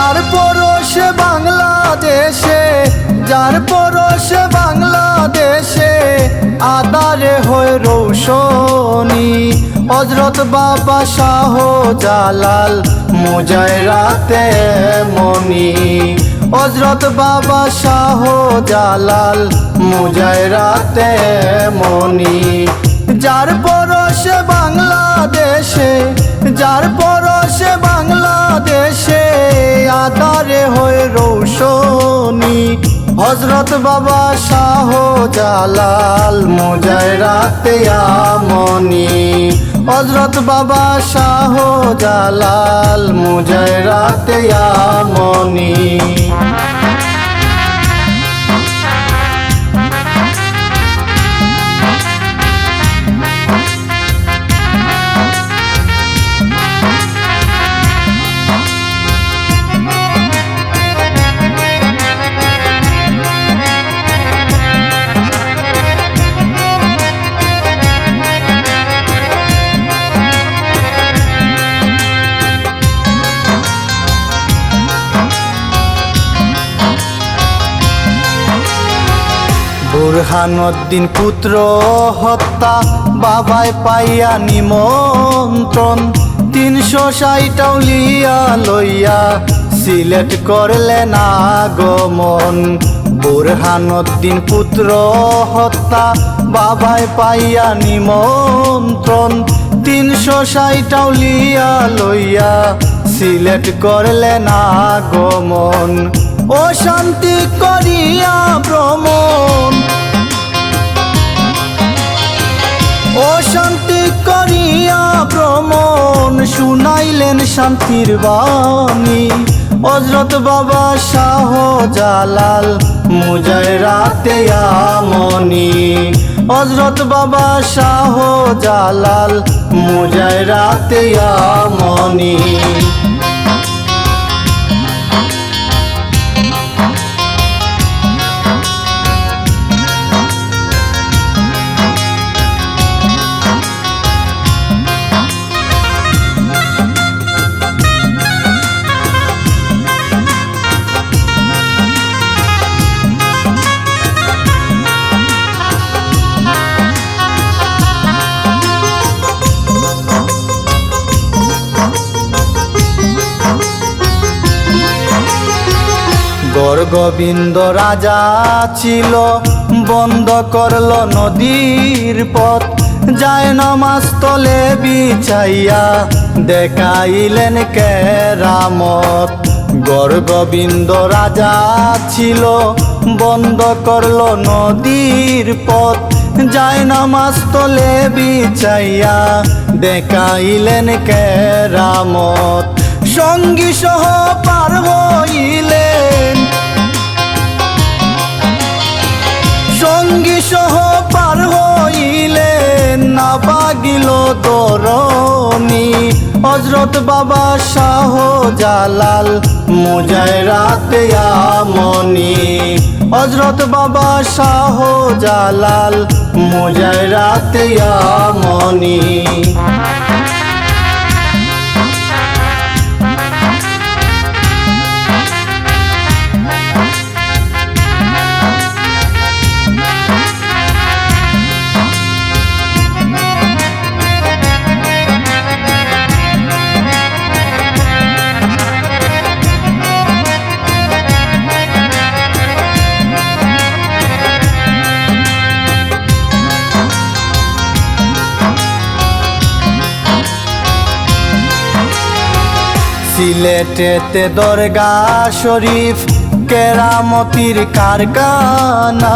যার পরশ বাংলাদেশে, যার পরশ বাংলাদেশে আদারে হয়ে রৌশনি। অজরত বাবা শাহ জালাল মোজায় রাতে মনি। অজরত বাবা শাহ জালাল মোজায় রাতে মনি। যার পরশ বাংলাদেশে, যার পরশ বাংলা আদারে হয়ে রৌশনি। হজরত বাবা শাহ জালাল মোজায় রাতে আমনি। হজরত বাবা শাহ জালাল মোজায় রাতে আমনি। বুরহানুদ্দিন পুত্র হত্যা বাবায় পাইয়া নিমন্ত্রণ। তিনশো ষাটাউলিয়া লইয়া সিলেট করলেন আগমন। বুরহানুদ্দিন পুত্র হত্যা বাবায় পাইয়া নিমন্ত্রণ। তিনশো ষাটাউলিয়া লইয়া সিলেট করলেন আগমন। ও শান্তি করিয়া ভ্রমণ। ও শান্তি করিয়া ভ্রমণ, শুনাইলেন শান্তির বাণী। হজরত বাবা শাহ জালাল মুজায় রাতে আমনি। হজরত বাবা শাহ জালাল মুজায় রাতে আমনি। গোবিন্দ রাজা ছিল, বন্ধ করল নদীর পথ। যায় নমাজ তলে বিছাইয়া দেখাইলেন কেরামত। গর গোবিন্দ রাজা ছিল, বন্ধ করল নদীর পথ। যায় নামাজ তলে বিছাইয়া দেখাইলেন কেরামত। সঙ্গী সহ পার হজরত বাবা শাহ জালাল মুজায় রাতে আমনি। হজরত বাবা শাহ জালাল মুজায় রাতে আমনি। সিলেটেতে দরগা শরীফ, কেরামতির কারখানা।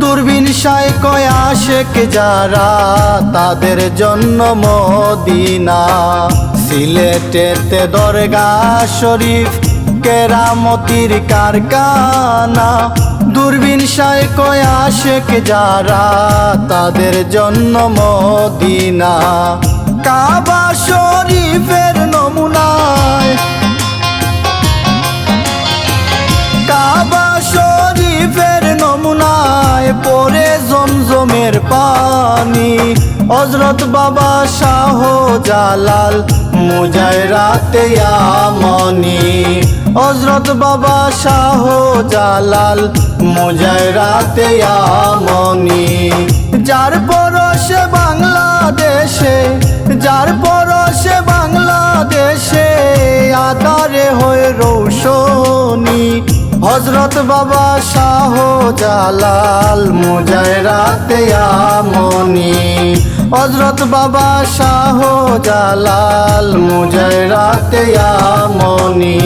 দূরবীন সাই কয় আশেক যারা, তাদের জন্য মদিনা। সিলেটেতে দরগা শরীফ, কেরামতির কারখানা। দূরবীন সাই কয় আশেক যারা, তাদের জন্য মদিনা। কাবা শরীফের নমুনায়। কাবা শরীফের নমুনায় পরে জমজমের পানি। হজরত বাবা শাহ জালাল মুজায় রাতে আমনি। হজরত বাবা শাহ জালাল মুজায়রাতে আমনি। যার পরশে বাংলাদেশে যার পরশে বাংলাদেশে আদারে হয়ে রৌশনি। হজরত বাবা শাহ জালাল মোজায় রাতে আমনি। হজরত বাবা শাহ জালাল মোজায় রাতে আমনি।